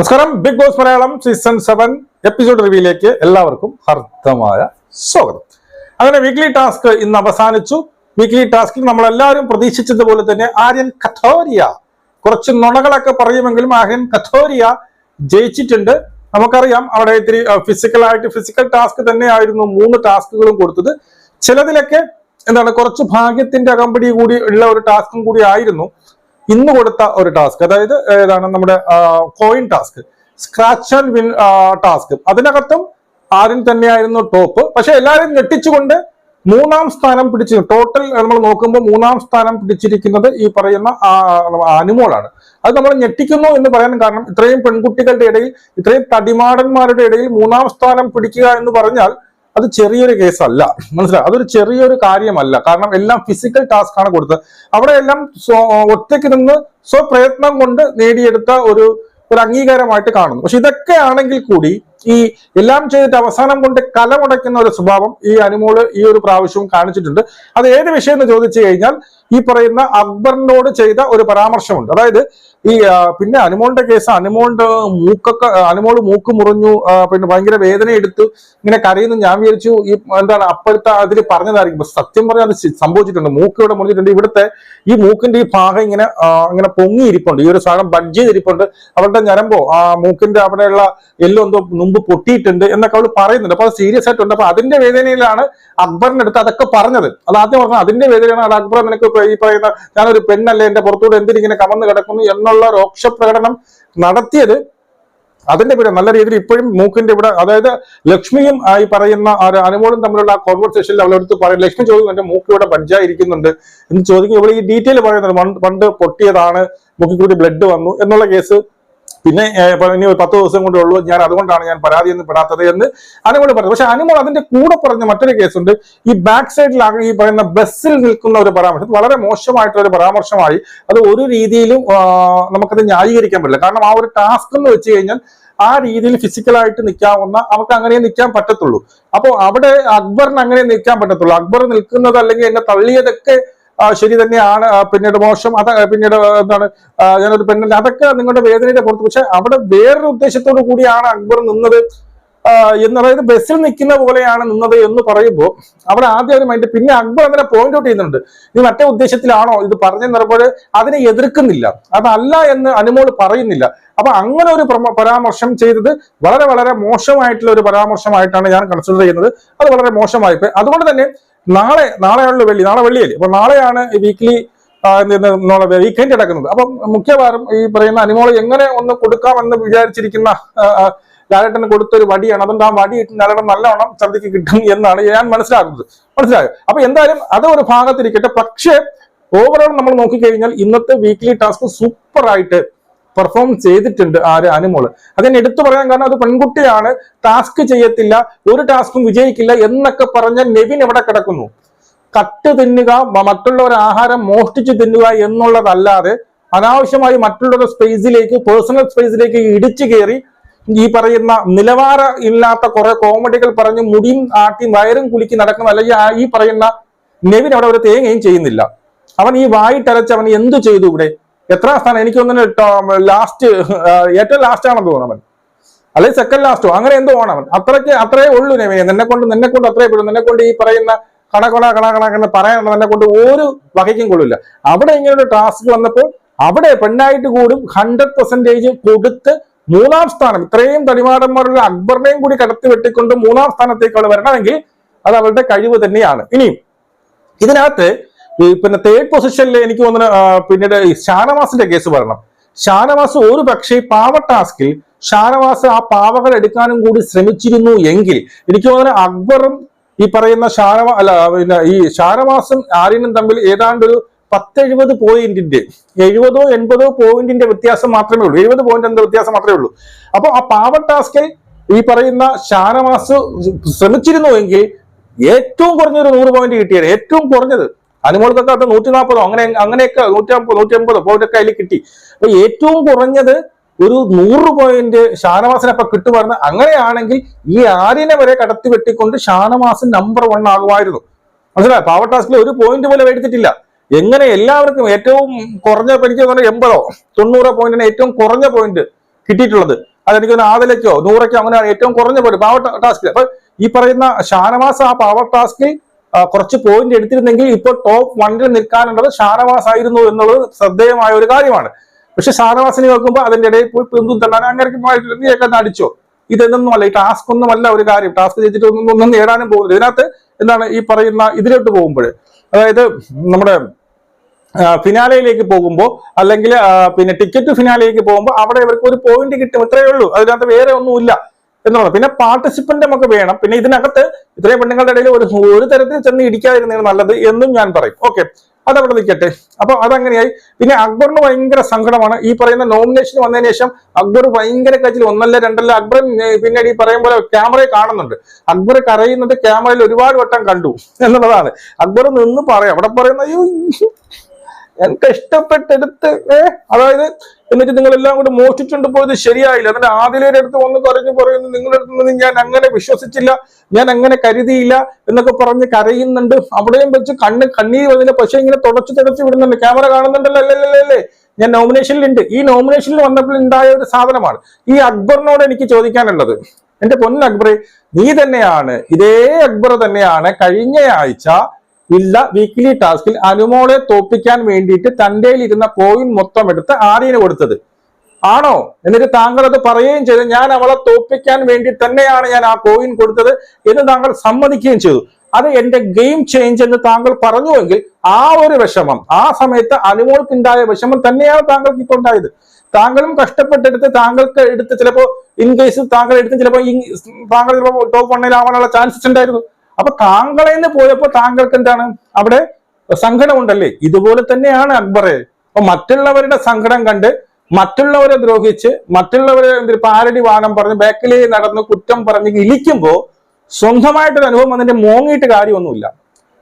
നമസ്കാരം. Bigg Boss Malayalam season seven episode റിവ്യൂയിലേക്ക് എല്ലാവർക്കും ഹർദ്ദമായ സ്വാഗതം. അങ്ങനെ വീക്ക്ലി ടാസ്ക് ഇന്ന് അവസാനിച്ചു. വീക്ക്ലി ടാസ്കിൽ നമ്മളെല്ലാവരും പ്രതീക്ഷിച്ചതുപോലെ തന്നെ ആര്യൻ കഥോരിയ കുറച്ച് നുണകളൊക്കെ പറയുമെങ്കിലും ആര്യൻ കഥോരിയ ജയിച്ചിട്ടുണ്ട്. നമുക്കറിയാം അവിടെ ഇത്തിരി ഫിസിക്കലായിട്ട് ഫിസിക്കൽ ടാസ്ക് തന്നെയായിരുന്നു മൂന്ന് ടാസ്കുകളും കൊടുത്തത്. ചിലതിലൊക്കെ എന്താണ് കുറച്ച് ഭാഗ്യത്തിന്റെ അകമ്പടി കൂടി ഉള്ള ഒരു ടാസ്കും കൂടി ആയിരുന്നു. ഇന്ന് കൊടുത്ത ഒരു ടാസ്ക് അതായത് ഏതാണ് നമ്മുടെ coin task scratch and win task അതിനകത്തും ആദ്യം തന്നെയായിരുന്നു ടോപ്പ് പക്ഷെ എല്ലാവരും ഞെട്ടിച്ചുകൊണ്ട് മൂന്നാം സ്ഥാനം പിടിച്ചു. ടോട്ടൽ നമ്മൾ നോക്കുമ്പോൾ മൂന്നാം സ്ഥാനം പിടിച്ചിരിക്കുന്നത് ഈ പറയുന്ന അനുമോളാണ് അത് നമ്മൾ ഞെട്ടിക്കുന്നു എന്ന് പറയാൻ കാരണം ഇത്രയും പെൺകുട്ടികളുടെ ഇടയിൽ ഇത്രയും തടിമാടന്മാരുടെ ഇടയിൽ മൂന്നാം സ്ഥാനം പിടിക്കുക എന്ന് പറഞ്ഞാൽ അത് ചെറിയൊരു കേസല്ല. മനസ്സിലായി? അതൊരു ചെറിയൊരു കാര്യമല്ല. കാരണം എല്ലാം ഫിസിക്കൽ ടാസ്ക് ആണ് കൊടുത്തത്. അവിടെ എല്ലാം ഒറ്റയ്ക്ക് നിന്ന് സ്വപ്രയത്നം കൊണ്ട് നേടിയെടുത്ത ഒരു ഒരു അംഗീകാരമായിട്ട് കാണുന്നു. പക്ഷെ ഇതൊക്കെ ആണെങ്കിൽ കൂടി ഈ എല്ലാം ചെയ്തിട്ട് അവസാനം കൊണ്ട് കലമുടയ്ക്കുന്ന ഒരു സ്വഭാവം ഈ അനുമോൾ ഈ ഒരു പ്രാവശ്യവും കാണിച്ചിട്ടുണ്ട്. അത് ഏത് വിഷയം എന്ന് ചോദിച്ചു കഴിഞ്ഞാൽ ഈ പറയുന്ന അക്ബറിനോട് ചെയ്ത ഒരു പരാമർശമുണ്ട്. അതായത് ഈ പിന്നെ അനുമോളിന്റെ കേസ് അനുമോളിന്റെ മൂക്കൊക്കെ അനുമോൾ മൂക്ക് മുറിഞ്ഞു പിന്നെ ഭയങ്കര വേദന എടുത്തു ഇങ്ങനെ കരയുന്നു. ഞാൻ വിചാരിച്ചു ഈ എന്താണ് അപ്പോഴത്തെ അതിൽ പറഞ്ഞതായിരിക്കും. സത്യം പറഞ്ഞാൽ അത് സംഭവിച്ചിട്ടുണ്ട്. മൂക്ക് ഇവിടെ മുറിഞ്ഞിട്ടുണ്ട്. ഇവിടുത്തെ ഈ മൂക്കിന്റെ ഈ ഭാഗം ഇങ്ങനെ ഇങ്ങനെ പൊങ്ങിയിരിപ്പുണ്ട്. ഈ ഒരു സാധനം ബഡ്ജ് ചെയ്തിരിപ്പുണ്ട്. അവളുടെ ഞരമ്പോ ആ മൂക്കിന്റെ അവിടെയുള്ള എല്ലോ എന്തോ മുമ്പ് പൊട്ടിയിട്ടുണ്ട് എന്നൊക്കെ അവൾ പറയുന്നുണ്ട്. അപ്പൊ അത് സീരിയസ് ആയിട്ടുണ്ട്. അപ്പൊ അതിന്റെ വേദനയിലാണ് അക്ബറിനടുത്ത് അതൊക്കെ പറഞ്ഞത്. അത് ആദ്യം പറഞ്ഞത് അതിന്റെ വേദനയാണ് അത് അക്ബർ നിനക്ക് ഈ പറയുന്ന ഞാനൊരു പെണ്ണല്ലേ എന്റെ പുറത്തൂടെ എന്തിനിങ്ങനെ കമന്ന് കിടക്കുന്നു എന്നുള്ള രോക്ഷ പ്രകടനം നടത്തിയത് അതിന്റെ പേര് നല്ല രീതിയിൽ ഇപ്പോഴും മൂക്കിന്റെ ഇവിടെ അതായത് ലക്ഷ്മിയും ആയി പറയുന്ന അനുമോളും തമ്മിലുള്ള ആ കോൺവെർസേഷനിൽ അവളെടുത്ത് പറയും ലക്ഷ്മി ചോദിക്കുന്നു എന്റെ മൂക്ക് ഇവിടെ പഞ്ചായിരിക്കുന്നുണ്ട് എന്ന് ചോദിക്കും. ഇവിടെ ഈ ഡീറ്റെയിൽ പറയുന്നുണ്ട് പണ്ട് പൊട്ടിയതാണ് മൂക്കിൽ കൂടി ബ്ലഡ് വന്നു എന്നുള്ള കേസ് പിന്നെ ഇനി ഒരു പത്ത് ദിവസം കൊണ്ടേ ഉള്ളൂ. ഞാൻ അതുകൊണ്ടാണ് ഞാൻ പരാതി എന്ന് പെടാത്തത് എന്ന് അനുമോൾ പറഞ്ഞു പക്ഷെ അനുമോൾ അതിന്റെ കൂടെ പറഞ്ഞ മറ്റൊരു കേസുണ്ട്. ഈ ബാക്ക് സൈഡിലാണ് ഈ പറയുന്ന ബസ്സിൽ നിൽക്കുന്ന ഒരു പരാമർശം. വളരെ മോശമായിട്ടുള്ള ഒരു പരാമർശമായി. അത് ഒരു രീതിയിലും നമുക്കത് ന്യായീകരിക്കാൻ പറ്റില്ല. കാരണം ആ ഒരു ടാസ്ക് എന്ന് വെച്ച് കഴിഞ്ഞാൽ ആ രീതിയിൽ ഫിസിക്കലായിട്ട് നിൽക്കാവുന്ന അവർക്ക് അങ്ങനെ നിൽക്കാൻ പറ്റത്തുള്ളൂ. അപ്പോൾ അവിടെ അക്ബറിന് അങ്ങനെ നിൽക്കാൻ പറ്റത്തുള്ളൂ. അക്ബർ നിൽക്കുന്നത് അല്ലെങ്കിൽ എന്നെ തള്ളിയതൊക്കെ ശരി തന്നെയാണ്. പിന്നീട് മോശം. അത് പിന്നീട് എന്താണ് ഞാനൊരു പെണ്ണല്ല അതൊക്കെ നിങ്ങളുടെ വേദനയുടെ പുറത്ത്. പക്ഷെ അവിടെ വേറൊരു ഉദ്ദേശത്തോടു കൂടിയാണ് അക്ബർ നിന്നത്. എന്ന് അതായത് ബസ്സിൽ നിൽക്കുന്ന പോലെയാണ് നിന്നത് എന്ന് പറയുമ്പോൾ അവിടെ ആദ്യം ഒരു മൈൻഡ് പിന്നെ അക്ബർ അങ്ങനെ പോയിന്റ് ഔട്ട് ചെയ്യുന്നുണ്ട്. ഇത് മറ്റേ ഉദ്ദേശത്തിലാണോ? ഇത് പറഞ്ഞു നിറപ്പോൾ അതിനെ എതിർക്കുന്നില്ല. അതല്ല എന്ന് അനുമോൾ പറയുന്നില്ല. അപ്പൊ അങ്ങനെ ഒരു പ്രമ- പരാമർശം ചെയ്തത് വളരെ വളരെ മോശമായിട്ടുള്ള ഒരു പരാമർശമായിട്ടാണ് ഞാൻ കൺസിഡർ ചെയ്യുന്നത്. അത് വളരെ മോശമായി അതുകൊണ്ട് തന്നെ നാളെ നാളെയാണല്ലോ വെള്ളി നാളെ വെള്ളിയല്ലേ? അപ്പോൾ നാളെയാണ് വീക്ക്ലി വീക്കെൻഡ് കിടക്കുന്നത്. അപ്പം മുഖ്യവാരം ഈ പറയുന്ന അനിമോളി എങ്ങനെ ഒന്ന് കൊടുക്കാമെന്ന് വിചാരിച്ചിരിക്കുന്ന ലാലേട്ടന് കൊടുത്തൊരു വടിയാണ്. അതുകൊണ്ട് ആ വടി ലാലേട്ടൻ നല്ലവണ്ണം ഛർദിക്ക് കിട്ടും എന്നാണ് ഞാൻ മനസ്സിലാക്കുന്നത്. മനസ്സിലായോ? അപ്പൊ എന്തായാലും അത് ഒരു ഭാഗത്തിരിക്കട്ടെ. പക്ഷേ ഓവറോൾ നമ്മൾ നോക്കിക്കഴിഞ്ഞാൽ ഇന്നത്തെ വീക്ക്ലി ടാസ്ക് സൂപ്പർ ആയിട്ട് പെർഫോം ചെയ്തിട്ടുണ്ട് ആര് അനുമോൾ. അതിന് എടുത്തു പറയാൻ കാരണം അത് പെൺകുട്ടിയാണ് ടാസ്ക് ചെയ്യത്തില്ല ഒരു ടാസ്കും വിജയിക്കില്ല എന്നൊക്കെ പറഞ്ഞ നെവിൻ എവിടെ കിടക്കുന്നു? കട്ട് തിന്നുക മറ്റുള്ളവരെ ആഹാരം മോഷ്ടിച്ചു തിന്നുക എന്നുള്ളതല്ലാതെ അനാവശ്യമായി മറ്റുള്ളവരുടെ സ്പേസിലേക്ക് പേഴ്സണൽ സ്പേസിലേക്ക് ഇടിച്ചു കയറി ഈ പറയുന്ന നിലവാര ഇല്ലാത്ത കുറെ കോമഡികൾ പറഞ്ഞ് മുടിയും ആട്ടിയും വയറും കുലുക്കി നടക്കുന്ന അല്ലെങ്കിൽ ഈ പറയുന്ന നെവിൻ അവിടെ ഒരു തേങ്ങയും ചെയ്യുന്നില്ല. അവൻ ഈ വായിട്ടരച്ച് അവൻ എന്തു ചെയ്തു ഇവിടെ? എത്രാം സ്ഥാനം? എനിക്ക് തോന്നുന്നു ലാസ്റ്റ് ഏറ്റവും ലാസ്റ്റ് ആണെന്ന് തോന്നുന്നു അവൻ. അല്ലെങ്കിൽ സെക്കൻഡ് ലാസ്റ്റോ അങ്ങനെ എന്തോ ആണ് അവൻ. അത്രയ്ക്ക് അത്രേ ഉള്ളൂ നെവിനെ നിന്നെ കൊണ്ട് നിന്നെ കൊണ്ട് അത്രേ പോലും നിന്നെ കൊണ്ട് ഈ പറയുന്ന കണ കണ കണ കണ കണ പറയാനുള്ള നിന്നെ കൊണ്ട് ഒരു വകയ്ക്കും കൊള്ളില്ല. അവിടെ ഇങ്ങനെ ഒരു ടാസ്ക് വന്നപ്പോൾ അവിടെ പെണ്ണായിട്ട് കൂടും ഹൺഡ്രഡ് പെർസെന്റേജ് കൊടുത്ത് മൂന്നാം സ്ഥാനം. ഇത്രയും തടിമാടന്മാരുള്ള അക്ബറിനെയും കൂടി കടത്തി വെട്ടിക്കൊണ്ട് മൂന്നാം സ്ഥാനത്തേക്ക് അവൾ വരണമെങ്കിൽ അത് അവളുടെ കഴിവ് തന്നെയാണ്. ഇനിയും ഇതിനകത്ത് പിന്നെ തേർഡ് പൊസിഷനിൽ എനിക്ക് തോന്നുന്നു പിന്നീട് ഷാനവാസിന്റെ കേസ് പറയണം. ഷാനവാസ് ഒരു പക്ഷേ പാവ ടാസ്കിൽ ഷാനവാസ് ആ പാവകൾ എടുക്കാനും കൂടി ശ്രമിച്ചിരുന്നു എങ്കിൽ എനിക്ക് തോന്നുന്നു അക്ബറും ഈ പറയുന്ന ഷാനവാ അല്ല പിന്നെ ഈ ഷാനവാസും ആര്യനും തമ്മിൽ ഏതാണ്ട് ഒരു പത്തെഴുപത് പോയിന്റിന്റെ എഴുപതോ എൺപതോ പോയിന്റിന്റെ വ്യത്യാസം മാത്രമേ ഉള്ളൂ. എഴുപത് പോയിന്റ് എന്താ വ്യത്യാസം മാത്രമേ ഉള്ളൂ. അപ്പൊ ആ പാവ ടാസ്കിൽ ഈ പറയുന്ന ഷാനവാസ് ശ്രമിച്ചിരുന്നു എങ്കിൽ ഏറ്റവും കുറഞ്ഞൊരു നൂറ് പോയിന്റ് കിട്ടിയത് ഏറ്റവും കുറഞ്ഞത് അനുമോൾക്കൊക്കെ അത് നൂറ്റി നാൽപ്പതോ അങ്ങനെ അങ്ങനെയൊക്കെ നൂറ്റി അമ്പത് നൂറ്റി അമ്പതോ പോയിന്റ് ഒക്കെ അതിൽ കിട്ടി. അപ്പൊ ഏറ്റവും കുറഞ്ഞത് ഒരു നൂറ് പോയിന്റ് ഷാനവാസിനൊപ്പം കിട്ടുമായിരുന്നു. അങ്ങനെയാണെങ്കിൽ ഈ ആര്യനെ വരെ കടത്തി വെട്ടിക്കൊണ്ട് ഷാനവാസ് നമ്പർ വൺ ആകുമായിരുന്നു. മനസ്സിലായോ? പവർ ടാസ്കിൽ ഒരു പോയിന്റ് പോലും എടുത്തിട്ടില്ല. എങ്ങനെ എല്ലാവർക്കും ഏറ്റവും കുറഞ്ഞ എനിക്ക് തോന്നുന്നു എൺപതോ? തൊണ്ണൂറോ പോയിന്റിന് ഏറ്റവും കുറഞ്ഞ പോയിന്റ് കിട്ടിയിട്ടുള്ളത്. അതെനിക്ക് തോന്നുന്നു ആദിലേക്കോ നൂറയ്ക്കോ അങ്ങനെയാണ് ഏറ്റവും കുറഞ്ഞ പോയിന്റ് പവർ ടാസ്കിൽ അപ്പൊ ഈ പറയുന്ന ഷാനവാസ് ആ പവർ ടാസ്കിൽ കുറച്ച് പോയിന്റ് എടുത്തിരുന്നെങ്കിൽ ഇപ്പോൾ ടോപ്പ് വണ്ണിൽ നിൽക്കാനുള്ളത് ഷാനവാസ് ആയിരുന്നു എന്നുള്ളത് ശ്രദ്ധേയമായ ഒരു കാര്യമാണ്. പക്ഷെ ഷാനവാസിനെ നോക്കുമ്പോൾ അതിന്റെ ഇടയിൽ പോയി പെന്തും തള്ളാൻ അങ്ങനെ നീയൊക്കെ അടിച്ചോ? ഇതെന്നൊന്നും ഇതൊന്നുമല്ല ഈ ടാസ്ക് ഒന്നുമല്ല ഒരു കാര്യം. ടാസ്ക് ചെയ്തിട്ട് ഒന്നും ഒന്നും നേടാനും പോകുന്നില്ല. ഇതിനകത്ത് എന്താണ് ഈ പറയുന്ന ഇതിലോട്ട് പോകുമ്പോൾ അതായത് നമ്മുടെ ഫിനാലയിലേക്ക് പോകുമ്പോൾ അല്ലെങ്കിൽ പിന്നെ ടിക്കറ്റ് ഫിനാലയിലേക്ക് പോകുമ്പോൾ അവിടെ ഇവർക്ക് ഒരു പോയിന്റ് കിട്ടും. ഇത്രയേ ഉള്ളൂ. അതിനകത്ത് വേറെ ഒന്നുമില്ല. എന്നുള്ളത്. പിന്നെ പാർട്ടിസിപ്പന്റ് നമുക്ക് വേണം. പിന്നെ ഇതിനകത്ത് ഇത്രയും പെണ്ണുങ്ങളുടെ ഇടയിൽ ഒരു ഒരു തരത്തിൽ ചെന്ന് ഇടിക്കാതിരുന്നതാണ് നല്ലത് എന്നും ഞാൻ പറയും. ഓക്കെ അതവിടെ നിൽക്കട്ടെ. അപ്പൊ അതങ്ങനെയായി. പിന്നെ അക്ബറിന് ഭയങ്കര സങ്കടമാണ്. ഈ പറയുന്ന നോമിനേഷൻ വന്നതിന് ശേഷം അക്ബർ ഭയങ്കര കച്ചിൽ ഒന്നല്ല രണ്ടല്ല. അക്ബർ പിന്നീട് ഈ പറയും പോലെ ക്യാമറയെ കാണുന്നുണ്ട്. അക്ബർ കരയുന്നത് ക്യാമറയിൽ ഒരുപാട് വട്ടം കണ്ടു എന്നുള്ളതാണ്. അക്ബർ നിന്ന് പറയാം. അവിടെ പറയുന്ന എനിക്ക് ഇഷ്ടപ്പെട്ടെടുത്ത് അതായത് എന്നിട്ട് നിങ്ങൾ എല്ലാം കൂടി മോഷ്ടിച്ചുകൊണ്ട് പോയത് ശരിയായില്ല. അതിന്റെ ആദിലയുടെ അടുത്ത് വന്ന് പറഞ്ഞു പറയുന്നു നിങ്ങളുടെ അടുത്ത് നിന്ന് ഞാൻ അങ്ങനെ വിശ്വസിച്ചില്ല ഞാൻ അങ്ങനെ കരുതിയില്ല എന്നൊക്കെ പറഞ്ഞ് കരയുന്നുണ്ട്. അവിടെയും വെച്ച് കണ്ണ് കണ്ണീർ വന്നില്ല. പക്ഷെ ഇങ്ങനെ തുടച്ചു തുടച്ചു വിടുന്നുണ്ട്. ക്യാമറ കാണുന്നുണ്ടല്ലോ. അല്ലല്ലേ അല്ലേ? ഞാൻ നോമിനേഷനിലുണ്ട്. ഈ നോമിനേഷനിൽ വന്നപ്പോൾ ഉണ്ടായ ഒരു സാധനമാണ്. ഈ അക്ബറിനോട് എനിക്ക് ചോദിക്കാനുള്ളത്. എന്റെ പൊന്നക്ബറെ നീ തന്നെയാണ് ഇതേ അക്ബർ തന്നെയാണ് കഴിഞ്ഞ ആഴ്ച ഇല്ല. വീക്കിലി ടാസ്കിൽ അനുമോളെ തോപ്പിക്കാൻ വേണ്ടിയിട്ട് തന്റെ ഇരുന്ന കോയിൻ മൊത്തം എടുത്ത് ആര്യന് കൊടുത്തത്. ആണോ? എന്നിട്ട് താങ്കൾ അത് പറയുകയും ചെയ്തു. ഞാൻ അവളെ തോപ്പിക്കാൻ വേണ്ടി തന്നെയാണ് ഞാൻ ആ കോയിൻ കൊടുത്തത് എന്ന് താങ്കൾ സമ്മതിക്കുകയും ചെയ്തു. അത് എന്റെ ഗെയിം ചേഞ്ച് എന്ന് താങ്കൾ പറഞ്ഞുവെങ്കിൽ ആ ഒരു വിഷമം ആ സമയത്ത് അനുമോൾക്കുണ്ടായ വിഷമം തന്നെയാണ് താങ്കൾക്ക് ഇപ്പോൾ ഉണ്ടായത്. താങ്കളും കഷ്ടപ്പെട്ടെടുത്ത് താങ്കൾക്ക് എടുത്ത് ചിലപ്പോ ഇൻ കേസ് താങ്കൾ എടുത്ത് ചിലപ്പോ താങ്കൾ ചിലപ്പോ ടോപ്പ് വണ്ണിലാവാനുള്ള ചാൻസസ് ഉണ്ടായിരുന്നു. അപ്പൊ താങ്കളെ നിന്ന് പോയപ്പോ താങ്കൾക്ക് എന്താണ് അവിടെ സങ്കടം ഇതുപോലെ തന്നെയാണ് അക്ബറെ. അപ്പൊ മറ്റുള്ളവരുടെ സങ്കടം കണ്ട് മറ്റുള്ളവരെ ദ്രോഹിച്ച് മറ്റുള്ളവരെ എന്തൊരു പാരടി വാണം പറഞ്ഞ് ബാക്കിലേ നടന്ന് കുറ്റം പറഞ്ഞ് ഇലിക്കുമ്പോ സ്വന്തമായിട്ടൊരു അനുഭവം അതിന്റെ മോങ്ങിയിട്ട് കാര്യമൊന്നുമില്ല.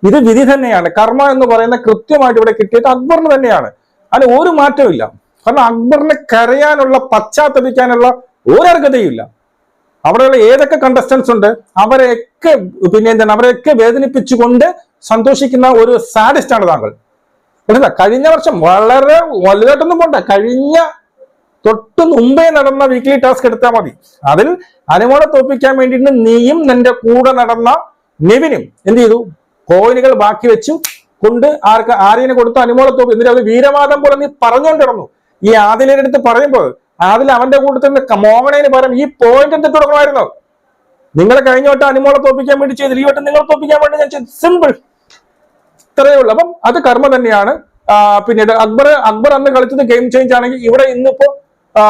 ഇത് വിധി തന്നെയാണ്. കർമ്മ എന്ന് പറയുന്ന കൃത്യമായിട്ട് ഇവിടെ കിട്ടിയത് അക്ബറിന് തന്നെയാണ്. അതിന് ഒരു മാറ്റവും ഇല്ല കാരണം അക്ബറിനെ കരയാനുള്ള പശ്ചാത്തപിക്കാനുള്ള ഒരർഹതയും അർഹതയുമില്ല. അവിടെയുള്ള ഏതൊക്കെ കണ്ടസ്റ്റൻസ് ഉണ്ട് അവരെയൊക്കെ പിന്നെ എന്താണ് അവരെയൊക്കെ വേദനിപ്പിച്ചുകൊണ്ട് സന്തോഷിക്കുന്ന ഒരു സാഡിസ്റ്റ് ആണ് താങ്കൾ. എന്താ കഴിഞ്ഞ വർഷം വളരെ വലുതായിട്ടൊന്നും പോണ്ട. കഴിഞ്ഞ തൊട്ട് മുമ്പേ നടന്ന വീക്ക്ലി ടാസ്ക് എടുത്താൽ മതി. അതിൽ അനുമോളെ തോൽപ്പിക്കാൻ വേണ്ടിയിട്ട് നീയും നിന്റെ കൂടെ നടന്ന നിവിനും എന്ത് ചെയ്തു? കോയിനുകൾ ബാക്കി വെച്ചു കൊണ്ട് ആർക്ക് ആര്യനെ കൊടുത്തു അനുമോളെ തോപ്പി എന്നിട്ട് അത് വീരവാദം പോലെ നീ പറഞ്ഞുകൊണ്ടിടന്നു ഈ ആദിലിന്റെ അടുത്ത് പറയുമ്പോൾ ആദിൽ അവന്റെ കൂട്ടത്തിൽ നിന്ന് മോങ്ങണേന് പകരം ഈ പോയിന്റ് എന്ത് തുടങ്ങുമായിരുന്നു നിങ്ങളെ കഴിഞ്ഞ വട്ടം അനുമോളെ തോപ്പിക്കാൻ വേണ്ടി ചെയ്തില്ല ഈ വട്ടം നിങ്ങളെ തോപ്പിക്കാൻ വേണ്ടി ഞാൻ ചെയ്തു. സിമ്പിൾ ഇത്രയേ ഉള്ളൂ. അപ്പം അത് കർമ്മ തന്നെയാണ്. പിന്നീട് അക്ബർ അക്ബർ അന്ന് കളിച്ചത് ഗെയിം ചേഞ്ച് ആണെങ്കിൽ ഇവിടെ ഇന്നിപ്പോ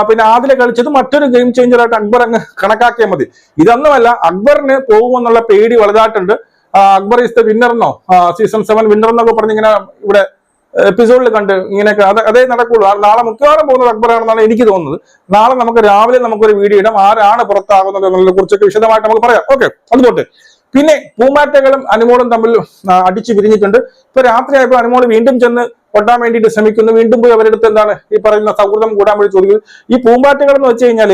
പിന്നെ ആദ്യം കളിച്ചത് മറ്റൊരു ഗെയിം ചേഞ്ചറായിട്ട് അക്ബർ അങ്ങ് കണക്കാക്കിയാൽ മതി. ഇതൊന്നുമല്ല അക്ബറിന് പോകുമെന്നുള്ള പേടി വലുതായിട്ടുണ്ട്. അക്ബർ ഇസ് ദ വിന്നർ എന്നോ? സീസൺ സെവൻ വിന്നർ എന്നൊക്കെ പറഞ്ഞിങ്ങനെ ഇവിടെ എപ്പിസോഡിൽ കണ്ട് ഇങ്ങനെയൊക്കെ അത് അതേ നടക്കുള്ളൂ. നാളെ മിക്കവാറും പോകുന്നത് അക്ബറാണെന്നാണ് എനിക്ക് തോന്നുന്നത്. നാളെ നമുക്ക് രാവിലെ നമുക്കൊരു വീഡിയോ ഇടാം. ആരാണ് പുറത്താകുന്നത് എന്നതിനെ കുറിച്ചൊക്കെ വിശദമായിട്ട് നമുക്ക് പറയാം. ഓക്കെ അതുപോട്ടെ പിന്നെ പൂമ്പാറ്റകളും അനുമോളും തമ്മിൽ അടിച്ചു പിരിഞ്ഞിട്ടുണ്ട്. ഇപ്പൊ രാത്രിയായപ്പോൾ അനുമോൾ വീണ്ടും ചെന്ന് കൊട്ടാൻ വേണ്ടിയിട്ട് ശ്രമിക്കുന്നു. വീണ്ടും പോയി അവരുടെ അടുത്ത് എന്താണ് ഈ പറയുന്ന സൗഹൃദം കൂടാൻ വേണ്ടി ചോദിക്കുന്നു. ഈ പൂമ്പാറ്റകൾ എന്ന് വെച്ച് കഴിഞ്ഞാൽ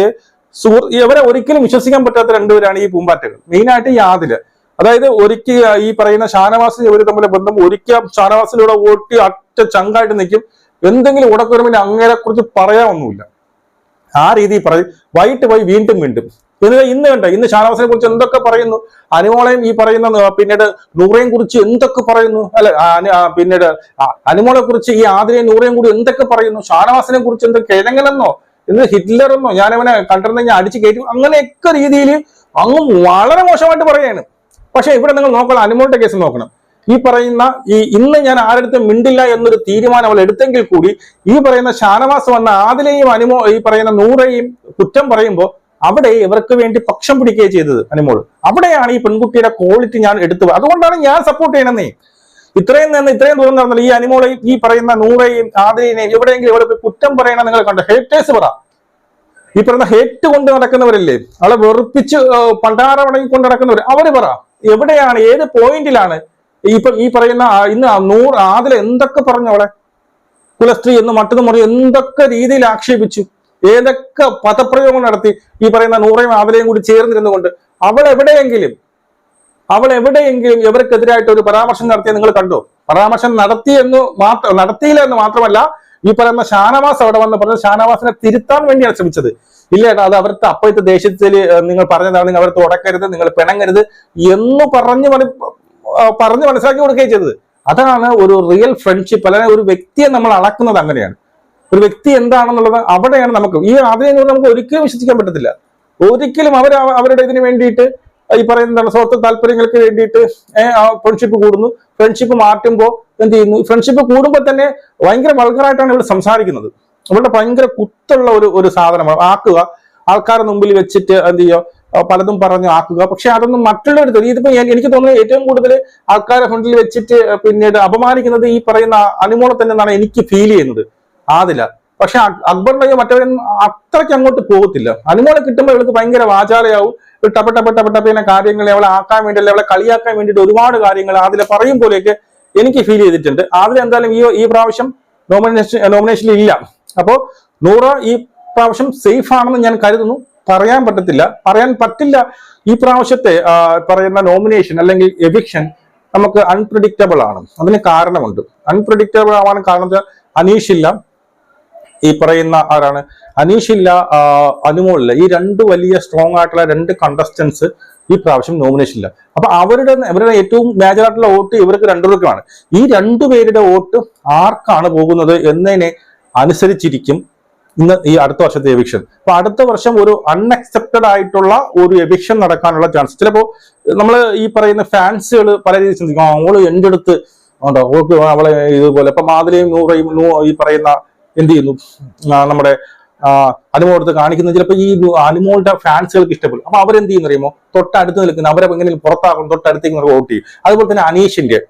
സുഹൃ ഇവരെ ഒരിക്കലും വിശ്വസിക്കാൻ പറ്റാത്ത രണ്ടുപേരാണ് ഈ പൂമ്പാറ്റകൾ. മെയിനായിട്ട് ആദിൽ. അതായത് ഒരുക്കി ഈ പറയുന്ന ഷാനവാസിന് ഇവർ തമ്മിലെ ബന്ധം ഒരിക്കൽ ഷാനവാസിലൂടെ ഓട്ടി അറ്റ ചങ്കായിട്ട് നിൽക്കും. എന്തെങ്കിലും ഉടക്കുറമിന് അങ്ങനെ കുറിച്ച് പറയാമൊന്നുമില്ല ആ രീതിയിൽ പറയും വൈകിട്ട് പോയി വീണ്ടും വീണ്ടും എന്നിട്ട് ഇന്ന് കണ്ട ഇന്ന് ഷാനവാസിനെ കുറിച്ച് എന്തൊക്കെ പറയുന്നു? അനുമോളെയും ഈ പറയുന്ന പിന്നീട് നൂറയും കുറിച്ച് എന്തൊക്കെ പറയുന്നു? അല്ലെ പിന്നീട് അനുമോളെ കുറിച്ച് ഈ ആതിരയും നൂറയും കൂടി എന്തൊക്കെ പറയുന്നു? ഷാനവാസിനെ കുറിച്ച് എന്ത് കിഴങ്ങനെന്നോ എന്ത് ഹിറ്റ്ലർ എന്നോ ഞാൻ അവനെ കണ്ടിരുന്ന ഞാൻ അടിച്ചു കയറ്റും അങ്ങനെയൊക്കെ രീതിയിൽ അങ്ങ് വളരെ മോശമായിട്ട് പറയാണ് പക്ഷെ ഇവിടെ നിങ്ങൾ നോക്കണം അനുമോളുടെ കേസ് നോക്കണം. ഈ പറയുന്ന ഈ ഇന്ന് ഞാൻ ആരുടെ മിണ്ടില്ല എന്നൊരു തീരുമാനം അവൾ എടുത്തെങ്കിൽ കൂടി ഈ പറയുന്ന ഷാനവാസ് വന്ന ആദിലെയും അനുമോ ഈ പറയുന്ന നൂറയും കുറ്റം പറയുമ്പോൾ അവിടെ ഇവർക്ക് വേണ്ടി പക്ഷം പിടിക്കുകയും ചെയ്തത് അനുമോൾ. അവിടെയാണ് ഈ പെൺകുട്ടിയുടെ ക്വാളിറ്റി ഞാൻ എടുത്തു അതുകൊണ്ടാണ് ഞാൻ സപ്പോർട്ട് ചെയ്യണമെന്നേ ഇത്രയും നിന്ന് ഇത്രയും ദൂരം നടന്നത് ഈ അനിമോളെയും ഈ പറയുന്ന നൂറയും ആദിലിനെയും എവിടെയെങ്കിലും ഇവിടെ കുറ്റം പറയണം നിങ്ങൾ കണ്ടോ ഹേറ്റേഴ്സ് പറ. ഈ പറയുന്ന ഹേറ്റ് കൊണ്ട് നടക്കുന്നവരല്ലേ? അവളെ വെറുപ്പിച്ച് പണ്ടാറവണങ്ങി കൊണ്ട് നടക്കുന്നവർ അവർ പറ. എവിടെയാണ്? ഏത് പോയിന്റിലാണ്? ഇപ്പൊ ഈ പറയുന്ന ഇന്ന് നൂറ് ആദില എന്തൊക്കെ പറഞ്ഞു അവളെ? കുലസ്ത്രീ എന്ന് മറ്റൊന്നും പറഞ്ഞു എന്തൊക്കെ രീതിയിൽ ആക്ഷേപിച്ചു? ഏതൊക്കെ പദപ്രയോഗം നടത്തി? ഈ പറയുന്ന നൂറയും ആദിലയും കൂടി ചേർന്നിരുന്നുകൊണ്ട് അവൾ എവിടെയെങ്കിലും അവൾ എവിടെയെങ്കിലും ഇവർക്കെതിരായിട്ട് ഒരു പരാമർശം നടത്തിയ നിങ്ങൾ കണ്ടോ? പരാമർശം നടത്തി എന്ന് മാത്രം നടത്തിയില്ല എന്ന് മാത്രമല്ല ഈ പറയുന്ന ഷാനവാസ് അവിടെ വന്ന് പറഞ്ഞത് ഷാനവാസിനെ തിരുത്താൻ വേണ്ടിയാണ് ശ്രമിച്ചത്. ഇല്ല ഏട്ടാ അത് അവർക്ക് അപ്പോഴത്തെ ദേഷ്യത്തിൽ നിങ്ങൾ പറഞ്ഞതാണ് നിങ്ങൾ അവർ തുടക്കരുത് നിങ്ങൾ പിണങ്ങരുത് എന്ന് പറഞ്ഞ് പറഞ്ഞ് മനസ്സിലാക്കി കൊടുക്കുകയും ചെയ്തത്. അതാണ് ഒരു റിയൽ ഫ്രണ്ട്ഷിപ്പ് അല്ലെങ്കിൽ ഒരു വ്യക്തിയെ നമ്മൾ അളക്കുന്നത് അങ്ങനെയാണ്. ഒരു വ്യക്തി എന്താണെന്നുള്ളത് അവിടെയാണ് നമുക്ക് ഈ അതിനെ നമുക്ക് ഒരിക്കലും വിശ്വസിക്കാൻ പറ്റത്തില്ല. ഒരിക്കലും അവർ അവരുടെ ഇതിന് വേണ്ടിയിട്ട് ഈ പറയുന്ന എന്താണ് സ്വാർത്ഥ താല്പര്യങ്ങൾക്ക് വേണ്ടിയിട്ട് ഫ്രണ്ട്ഷിപ്പ് കൂടുന്നു. ഫ്രണ്ട്ഷിപ്പ് മാറ്റുമ്പോൾ എന്ത് ചെയ്യുന്നു? ഫ്രണ്ട്ഷിപ്പ് കൂടുമ്പോൾ തന്നെ ഭയങ്കര വൾഗറായിട്ടാണ് ഇവിടെ സംസാരിക്കുന്നത്. ഇവിടെ ഭയങ്കര കുത്തുള്ള ഒരു ഒരു സാധനമാണ്. ആക്കുക. ആൾക്കാരുടെ മുമ്പിൽ വെച്ചിട്ട് എന്ത് ചെയ്യുക? പലതും പറഞ്ഞു ആക്കുക. പക്ഷെ അതൊന്നും മറ്റുള്ളവർ തരും ഇതിപ്പോ എനിക്ക് തോന്നുന്നത് ഏറ്റവും കൂടുതൽ ആൾക്കാരെ ഫ്രണ്ടിൽ വെച്ചിട്ട് പിന്നീട് അപമാനിക്കുന്നത് ഈ പറയുന്ന അനുമോളെ തന്നെ എന്നാണ് എനിക്ക് ഫീൽ ചെയ്യുന്നത്. ആദില. പക്ഷെ അക്ബർ അക്ബറിന്റെ മറ്റവരും അത്രയ്ക്ക് അങ്ങോട്ട് പോകത്തില്ല. അനുമോളെ കിട്ടുമ്പോൾ ഇവൾക്ക് ഭയങ്കര വാചാലയാവും. ഒരു ടപ്പ ടപ്പ കാര്യങ്ങളെ അവളെ ആക്കാൻ വേണ്ടി അല്ലെ അവളെ കളിയാക്കാൻ വേണ്ടിയിട്ട് ഒരുപാട് കാര്യങ്ങൾ അതിലെ പറയും പോലെയൊക്കെ എനിക്ക് ഫീൽ ചെയ്തിട്ടുണ്ട്. അതിൽ എന്തായാലും ഈ ഈ പ്രാവശ്യം നോമിനേഷൻ നോമിനേഷനിൽ ഇല്ല. അപ്പോൾ നൂറ ഈ പ്രാവശ്യം സേഫ് ആണെന്ന് ഞാൻ കരുതുന്നു. പറയാൻ പറ്റത്തില്ല. പറയാൻ പറ്റില്ല ഈ പ്രാവശ്യത്തെ പറയുന്ന നോമിനേഷൻ അല്ലെങ്കിൽ എവിക്ഷൻ നമുക്ക് അൺപ്രഡിക്റ്റബിൾ ആണ്. അതിന് കാരണമുണ്ട്. അൺപ്രഡിക്റ്റബിൾ ആവാൻ കാരണം അനീഷില്ല ഈ പറയുന്ന ആരാണ്? അനീഷില്ല അനുമോളില്ല ഈ രണ്ട് വലിയ സ്ട്രോങ് ആയിട്ടുള്ള രണ്ട് കണ്ടസ്റ്റൻസ് ഈ പ്രാവശ്യം നോമിനേഷൻ ഇല്ല. അപ്പൊ അവരുടെ ഇവരുടെ ഏറ്റവും മേജർ ആയിട്ടുള്ള വോട്ട് ഇവർക്ക് രണ്ടുപേർക്കുമാണ് ഈ രണ്ടു പേരുടെ വോട്ട് ആർക്കാണ് പോകുന്നത് എന്നതിനെ അനുസരിച്ചിരിക്കും ഇന്ന് ഈ അടുത്ത വർഷത്തെ എവിക്ഷൻ അപ്പൊ അടുത്ത വർഷം ഒരു അൺഎക്സെപ്റ്റഡ് ആയിട്ടുള്ള ഒരു എവിക്ഷൻ നടക്കാനുള്ള ചാൻസ് ചിലപ്പോ നമ്മൾ ഈ പറയുന്ന ഫാൻസുകൾ പല രീതിയിൽ ചിന്തിക്കും "ആ, അവൾ എന്റെ അടുത്ത് ഉണ്ടോ അവൾക്ക് അവളെ ഇതുപോലെ ഇപ്പൊ മാതിരയും നൂറയും ഈ പറയുന്ന എന്ത് ചെയ്യുന്നു? നമ്മുടെ അനുമോളത്ത് കാണിക്കുന്ന ചിലപ്പോൾ ഈ അനുമോളുടെ ഫാൻസുകൾക്ക് ഇഷ്ടപ്പെടും. അപ്പൊ അവരെന്ത് ചെയ്യുന്ന അറിയുമോ തൊട്ടടുത്ത് നിൽക്കുന്ന അവരെ എങ്ങനെയും പുറത്താക്കണം തൊട്ടടുത്തേക്ക് വോട്ട് ചെയ്യും. അതുപോലെ തന്നെ അനീഷിന്റെ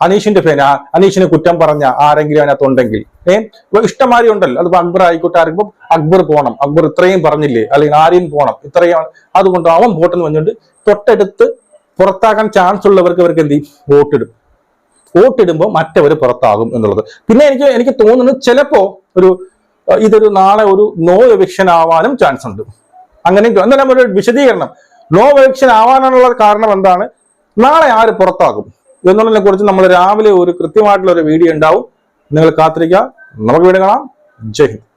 അനീഷിന്റെ ഫാൻ അനീഷിനെ കുറ്റം പറഞ്ഞ ആരെങ്കിലും അതിനകത്തുണ്ടെങ്കിൽ ഏഹ് ഇഷ്ടമാരി ഉണ്ടല്ലോ. അതിപ്പോ അക്ബർ ആയിക്കോട്ടെ ആർക്കും അക്ബർ പോകണം അക്ബർ ഇത്രയും പറഞ്ഞില്ലേ? അല്ലെങ്കിൽ ആരെയും പോകണം ഇത്രയും അതുകൊണ്ട് അവൻ വോട്ടെന്ന് പറഞ്ഞുകൊണ്ട് തൊട്ടടുത്ത് പുറത്താക്കാൻ ചാൻസ് ഉള്ളവർക്ക് അവർക്ക് എന്ത് ചെയ്യും? വോട്ടിടും. വോട്ടിടുമ്പോൾ മറ്റവർ പുറത്താകും എന്നുള്ളത്. പിന്നെ എനിക്ക് എനിക്ക് തോന്നുന്നു ചിലപ്പോ ഒരു ഇതൊരു നാളെ ഒരു നോ എവിക്ഷൻ ആവാനും ചാൻസ് ഉണ്ട്. അങ്ങനെ എന്നാലും ഒരു വിശദീകരണം. നോ എവിക്ഷൻ ആവാനുള്ള കാരണം എന്താണ്? നാളെ ആര് പുറത്താകും എന്നുള്ളതിനെ കുറിച്ച് നമ്മൾ രാവിലെ ഒരു കൃത്യമായിട്ടുള്ള ഒരു വീഡിയോ ഉണ്ടാവും. നിങ്ങൾ കാത്തിരിക്കുക. നമുക്ക് വീട് കാണാം. ജയ് ഹിന്ദ്.